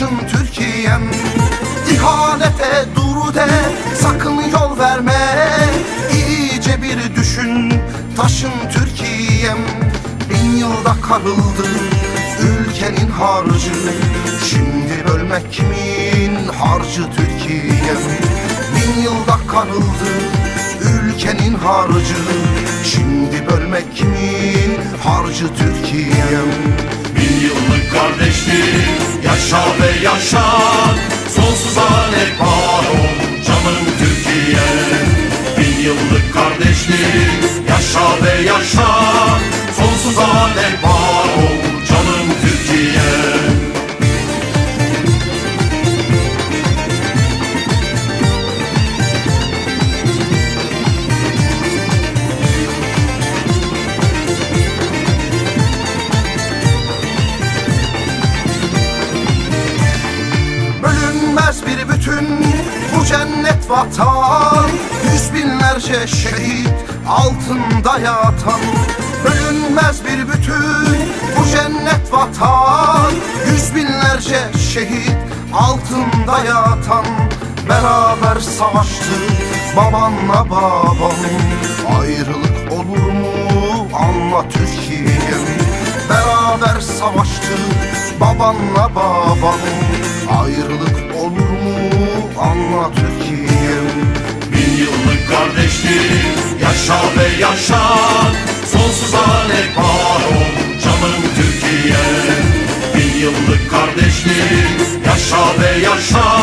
taşın Türkiye'm. İhanete dur de sakın yol verme. İyice bir düşün taşın Türkiye'm. Bin yılda karıldı ülkenin harcı. Şimdi bölmek kimin harcı Türkiye'm? Bin yılda karıldı ülkenin harcı. Şimdi bölmek kimin harcı Türkiye'm? Bin yıllık kardeşlik yaşa ve yaşa Sonsuza dek var? Ol canım Türkiye. Bin yıllık kardeşlik vatan Yüz binlerce şehit altında yatan Bölünmez bir bütün bu cennet vatan. Yüz binlerce şehit altında yatan Beraber savaştık babanla babam. Ayrılık olur mu? Anla Türkiye'm Beraber savaştık babanla babam. Ayrılık yaşa ve yaşa. Sonsuza dek var ol canım Türkiye. Bin yıllık kardeşlik yaşa ve yaşa